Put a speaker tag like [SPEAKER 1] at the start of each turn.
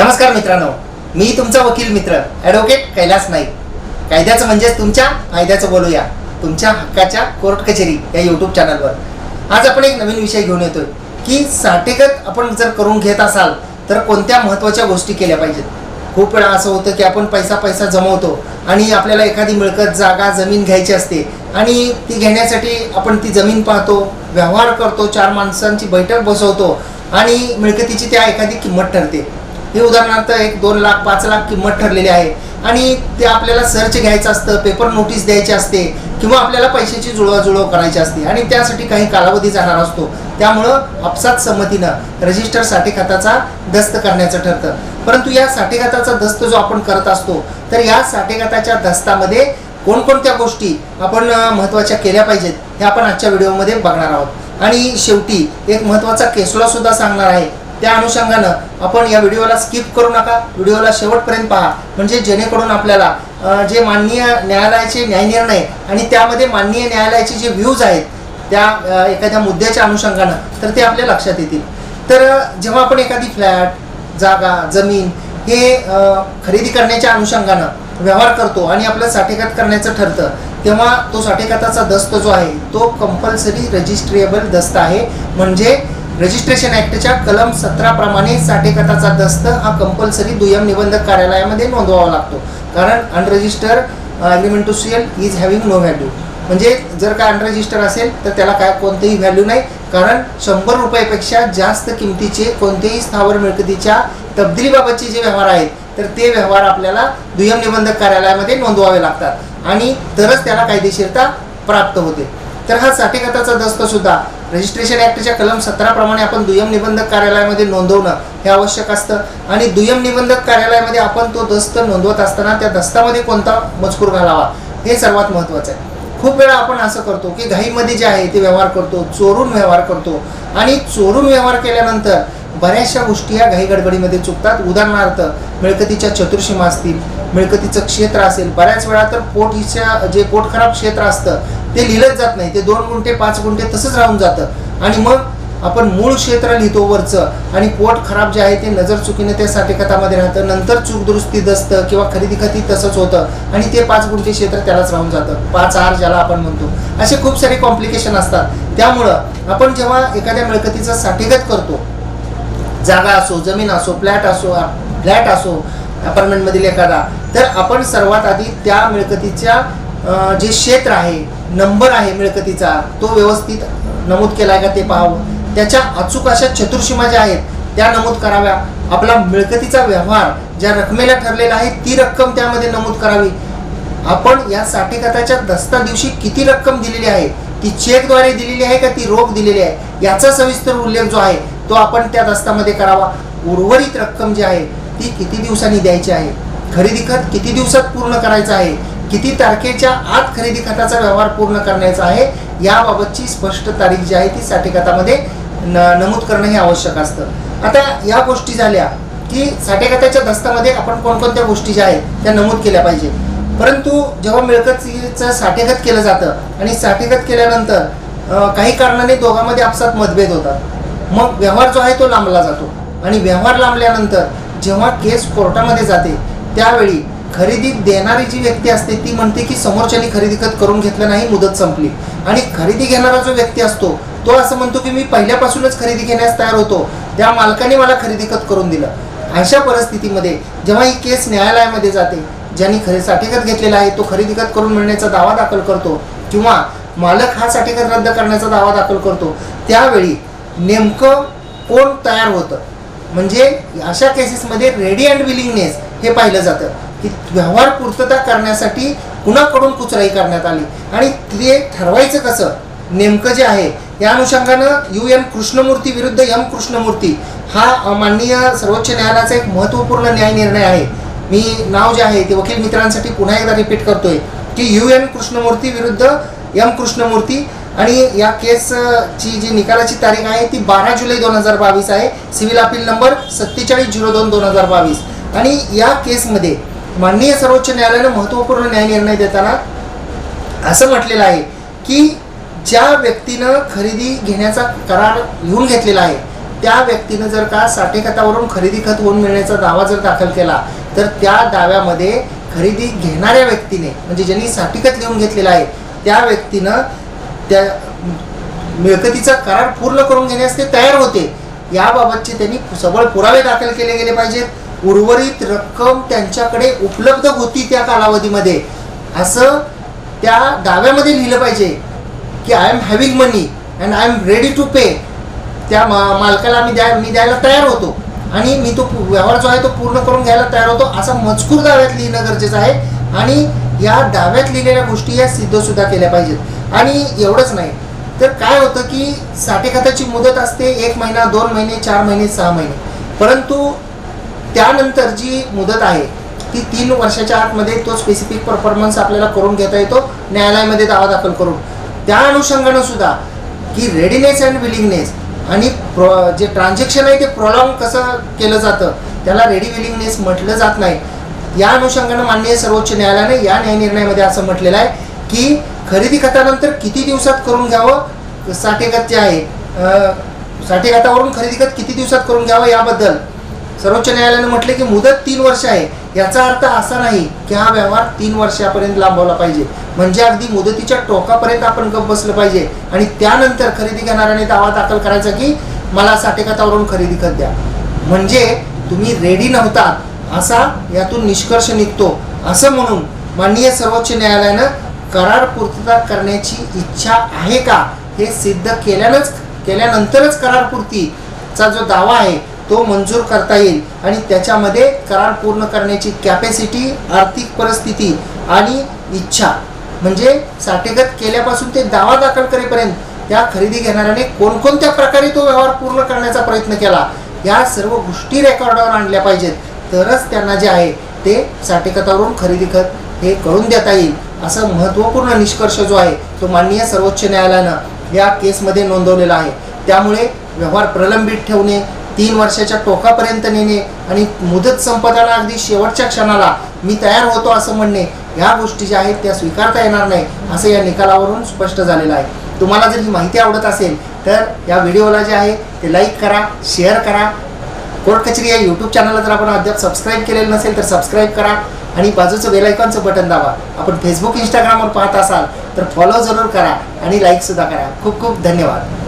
[SPEAKER 1] नमस्कार मित्रांनो. मी तुमचा वकील मित्र ॲडव्होकेट कैलास नाईक. कायद्याचं म्हणजेच तुमच्या फायद्याचं बोलूया. तुमच्या हक्काच्या कोर्ट कचेरी या यूट्यूब चॅनलवर आज आपण एक नवीन विषय घेऊन येतोय की साठेगत आपण जर करून घेत असाल तर कोणत्या महत्त्वाच्या गोष्टी केल्या पाहिजेत? खूप वेळा असं होतं की आपण पैसा पैसा जमवतो आणि आपल्याला एखादी मिळकत जागा जमीन घ्यायची असते आणि ती घेण्यासाठी आपण ती जमीन पाहतो व्यवहार करतो चार माणसांची बैठक बसवतो आणि मिळकतीची त्या एखादी किंमत ठरते. हे उदाहरणार्थ एक दोन लाख पाच लाख किंमत ठरलेली आहे. आणि ते आपल्याला सर्च घ्यायचं असतं पेपर नोटीस द्यायची असते किंवा आपल्याला पैशाची जुळवाजुळव करायची असते. आणि त्यासाठी काही कालावधी जाणार असतो. त्यामुळं आपसात संमतीनं रजिस्टरसाठी दस्त करण्याचं ठरतं. परंतु या साठेघाताचा दस्त जो आपण करत असतो तर या साठेघाताच्या दस्तामध्ये कोणकोणत्या गोष्टी आपण महत्त्वाच्या केल्या पाहिजेत हे आपण आजच्या व्हिडिओमध्ये बघणार आहोत. आणि शेवटी एक महत्त्वाचा केसुला सुद्धा सांगणार आहे त्या अनुषंगानं आपण या व्हिडिओला स्किप करू नका. व्हिडिओला शेवटपर्यंत पहा. म्हणजे जेणेकरून आपल्याला जे माननीय न्यायालयाचे न्यायनिर्णय आणि त्यामध्ये माननीय न्यायालयाचे जे व्ह्यूज आहेत त्या एखाद्या मुद्द्याच्या अनुषंगानं तर ते आपल्या लक्षात येतील. तर जेव्हा आपण एखादी फ्लॅट जागा जमीन हे खरेदी करण्याच्या अनुषंगानं व्यवहार करतो आणि आपलं साठेघात करण्याचं ठरतं तेव्हा तो साठेघाताचा दस्त जो आहे तो कंपल्सरी रजिस्ट्रेबल दस्त आहे. म्हणजे रजिस्ट्रेशन ऍक्टच्या कलम सतरा प्रमाणे साठेघाताचा दस्त हा कंपल्सरी दुय्यम निबंधक कार्यालयामध्ये नोंदवावा लागतो. कारण unregister agreement to sale is having no value म्हणजे जर का अनरजिस्टर असेल तर त्याला काय कोणतेही व्हॅल्यू नाही. कारण शंभर रुपयापेक्षा जास्त किमतीचे कोणतेही स्थावर मिळकतीच्या तब्दिलीबाबतचे जे व्यवहार आहेत तर ते व्यवहार आपल्याला दुय्यम निबंधक कार्यालयामध्ये नोंदवावे लागतात. आणि तरच त्याला कायदेशीरता प्राप्त होते. तर हा साठेघाताचा दस्त सुद्धा. रजिस्ट्रेशन ऍक्टच्या कलम सतरा प्रमाणे आपण दुय्यम निबंधक कार्यालयामध्ये नोंदवणं हे आवश्यक असतं. आणि दुय्यम निबंधक कार्यालयामध्ये आपण तो दस्त नोंदवत असताना त्या दस्तामध्ये कोणता मजकूर घालावा? हे सर्वात महत्त्वाचं आहे. खूप वेळा आपण असं करतो की घाईमध्ये जे आहे ते व्यवहार करतो चोरून व्यवहार करतो. आणि चोरून व्यवहार केल्यानंतर बऱ्याचशा गोष्टी या घाई गडबडीमध्ये चुकतात. उदाहरणार्थ मिळकतीच्या चतुर्सीमा असतील मिळकतीचं क्षेत्र असेल बऱ्याच वेळा तर पोट हिच्या जे पोट खराब क्षेत्र असतं ते लिहिलंच जात नाही. ते दोन गुंठे पाच गुंठे तसंच राहून जातं. आणि मग आपण मूळ क्षेत्र लिहितो वरचं आणि पोट खराब जे आहे ते नजर चुकीने त्या साठेखतामध्ये राहतं. नंतर चूक दुरुस्ती दसतं किंवा खरेदी खती तसंच होतं आणि ते पाच गुंठे क्षेत्र त्यालाच राहून जातं. पाच आर ज्याला आपण म्हणतो. असे खूप सारे कॉम्प्लिकेशन असतात. त्यामुळं आपण जेव्हा एखाद्या मिळकतीचा साठेगत करतो जागा असो जमीन असो फ्लॅट असो फ्लॅट असो अपार्टमेंटमधील एखादा तर आपण सर्वात आधी त्या मिळकतीच्या जे क्षेत्र आहे नंबर आहे मिळकतीचा तो व्यवस्थित नमूद केला आहे का ते पाहावं. त्याच्या अचूक अशा चतुर्सीमा ज्या आहेत त्या नमूद कराव्या. आपला मिळकतीचा व्यवहार ज्या रकमेला ठरलेला आहे ती रक्कम त्यामध्ये नमूद करावी. आपण या साठेखात्याच्या दस्ता दिवशी किती रक्कम दिलेली आहे ती चेकद्वारे दिलेली आहे का ती रोख दिलेली आहे याचा सविस्तर उल्लेख जो आहे तो आपण त्या दस्तामध्ये करावा. उर्वरित रक्कम जी आहे ती किती दिवसांनी द्यायची आहे? खरेदी खत किती दिवसात पूर्ण करायचं आहे? किती तारखेच्या आत खरेदी खताचा व्यवहार पूर्ण करण्याचा आहे? याबाबतची स्पष्ट तारीख जी आहे ती साठेखतामध्ये न- नमूद करणं हे आवश्यक असतं. आता या गोष्टी झाल्या की साठेखताच्या दस्तामध्ये आपण कोणकोणत्या गोष्टी ज्या आहेत त्या नमूद केल्या पाहिजे. परंतु जेव्हा मिळकतीचं साठेगत केलं जातं आणि साठेगत केल्यानंतर काही कारणाने दोघांमध्ये आपसात मतभेद होतात. मग व्यवहार जो आहे तो लांबला जातो. आणि व्यवहार लांबल्यानंतर जेव्हा केस कोर्टामध्ये जाते त्यावेळी खरेदी देणारी जी व्यक्ती असते ती म्हणते की समोरच्यानी खरेदी खत करून घेतलं नाही मुदत संपली. आणि खरेदी घेणारा जो व्यक्ती असतो तो असं म्हणतो की मी पहिल्यापासूनच खरेदी घेण्यास तयार होतो. त्या मालकाने मला खरेदी खत करून दिलं? अशा परिस्थितीमध्ये जेव्हा ही केस न्यायालयामध्ये जाते ज्यांनी खरे साठेखत घेतलेला आहे तो खरेदी खत करून मिळण्याचा दावा दाखल करतो? किंवा मालक हा साठेखत रद्द करण्याचा दावा दाखल करतो? त्यावेळी नेमकं कोण तयार होतं? म्हणजे अशा केसेसमध्ये रेडी अँड विलिंगनेस हे पाहिलं जातं. की व्यवहार पूर्तता करण्यासाठी कुणाकडून कुचराई करण्यात आली? आणि ते ठरवायचं कसं? नेमकं जे आहे या अनुषंगानं यू एन कृष्णमूर्ती विरुद्ध एम कृष्णमूर्ती हा माननीय सर्वोच्च न्यायालयाचा एक महत्त्वपूर्ण न्याय निर्णय आहे. मी नाव जे आहे ते वकील मित्रांसाठी पुन्हा एकदा रिपीट करतोय. की यू एन कृष्णमूर्ती विरुद्ध एम कृष्णमूर्ती आणि या केसची जी निकालाची तारीख आहे ती बारा जुलै दोन हजार बावीस आहे. सिव्हिल अपील नंबर सत्तेचाळीस झिरो दोन दोन हजार बावीस. आणि या केसमध्ये माननीय सर्वोच्च न्यायालयानं महत्त्वपूर्ण न्याय निर्णय देताना असं म्हटलेलं आहे की ज्या व्यक्तीनं खरेदी घेण्याचा करार लिहून घेतलेला आहे त्या व्यक्तीनं जर का साठे खतावरून खरेदी खत होऊन मिळण्याचा दावा जर दाखल केला तर त्या दाव्यामध्ये खरेदी घेणाऱ्या व्यक्तीने म्हणजे ज्यांनी साठी खत लिहून घेतलेला आहे त्या व्यक्तीनं त्या मिळकतीचा करार पूर्ण करून घेण्यास ते तयार होते. याबाबतचे त्यांनी सबळ पुरावे दाखल केले गेले पाहिजेत. उर्वरित रक्कम त्यांच्याकडे उपलब्ध होती त्या कालावधीमध्ये. असं त्या दाव्यामध्ये लिहिलं पाहिजे की I am having money and I am ready to pay त्या मा- मालकाला मी द्या मी द्यायला तयार होतो. आणि मी तो व्यवहार जो आहे तो पूर्ण करून घ्यायला तयार होतो. असा मजकूर दाव्यात लिहिणं गरजेचं आहे. आणि या दाव्यात लिहिलेल्या गोष्टी या सिद्धसुद्धा केल्या पाहिजेत. आणि एवढंच नाही. तर काय होतं की साठे खताची मुदत असते एक महिना दोन महिने चार महिने सहा महिने. परंतु त्यानंतर जी मुदत आहे ती तीन वर्षाच्या आतमध्ये तो स्पेसिफिक परफॉर्मन्स आपल्याला करून घेता येतो न्यायालयामध्ये दावा दाखल करून. त्या अनुषंगानं सुद्धा की रेडीनेस अँड विलिंगनेस आणि प्रो जे ट्रान्झॅक्शन आहे ते प्रोलॉंग कसं केलं जातं त्याला रेडी विलिंगनेस म्हटलं जात नाही. या अनुषंगानं माननीय सर्वोच्च न्यायालयाने या न्यायनिर्णयामध्ये असं म्हटलेलं आहे की खरेदी खतानंतर किती दिवसात करून घ्यावं? साठेगत जे आहे अं, खरेदी खत किती दिवसात करून घ्यावं याबद्दल? सर्वोच्च न्यायालयाने म्हटले की मुदत तीन वर्ष आहे. याचा अर्थ असा नाही की हा व्यवहार तीन वर्षापर्यंत लांबवला पाहिजे. म्हणजे अगदी मुदतीच्या टोकापर्यंत आपण गप बसलं पाहिजे. आणि त्यानंतर खरेदी घेणाऱ्याने दावा दाखल करायचा की मला साठेखतावरून खरेदी खत द्या. म्हणजे तुम्ही रेडी नव्हता असा यातून निष्कर्ष निघतो. असं म्हणून माननीय सर्वोच्च न्यायालयानं करार पूर्तता करण्याची इच्छा आहे का? हे सिद्ध केल्यानंच केल्यानंतरच करार पूर्तीचा जो दावा आहे तो मंजूर करता येईल. आणि त्याच्यामध्ये करार पूर्ण करण्याची कॅपॅसिटी आर्थिक परिस्थिती आणि इच्छा. म्हणजे साठेगत केल्यापासून ते दावा दाखल करेपर्यंत त्या खरेदी घेणाऱ्याने कोणकोणत्या प्रकारे तो व्यवहार पूर्ण करण्याचा प्रयत्न केला? या सर्व गोष्टी रेकॉर्डवर आणल्या पाहिजेत. तरच त्यांना जे आहे ते साठेकतावरून खरेदी खत हे करून देता येईल. असा महत्त्वपूर्ण निष्कर्ष जो आहे तो माननीय सर्वोच्च न्यायालयानं या केसमध्ये नोंदवलेला आहे. त्यामुळे व्यवहार प्रलंबित ठेवणे तीन वर्षाच्या टोकापर्यंत नेणे आणि मुदत संपताना अगदी शेवटच्या क्षणाला मी तयार होतो असं म्हणणे ह्या गोष्टी ज्या आहेत त्या स्वीकारता येणार नाही असं या निकालावरून स्पष्ट झालेलं आहे. तुम्हाला जर ही माहिती आवडत असेल तर या व्हिडिओला जे आहे ते लाईक करा शेअर करा. कोर्ट कचेरी या यूट्यूब चॅनलला जर आपण अद्याप सबस्क्राईब केलेलं नसेल तर सबस्क्राईब करा. आणि बाजूचं बेलायकॉनचं बटन दाबा. आपण फेसबुक इंस्टाग्रामवर पाहत असाल तर फॉलो जरूर करा आणि लाईक सुद्धा करा. खूप खूप धन्यवाद.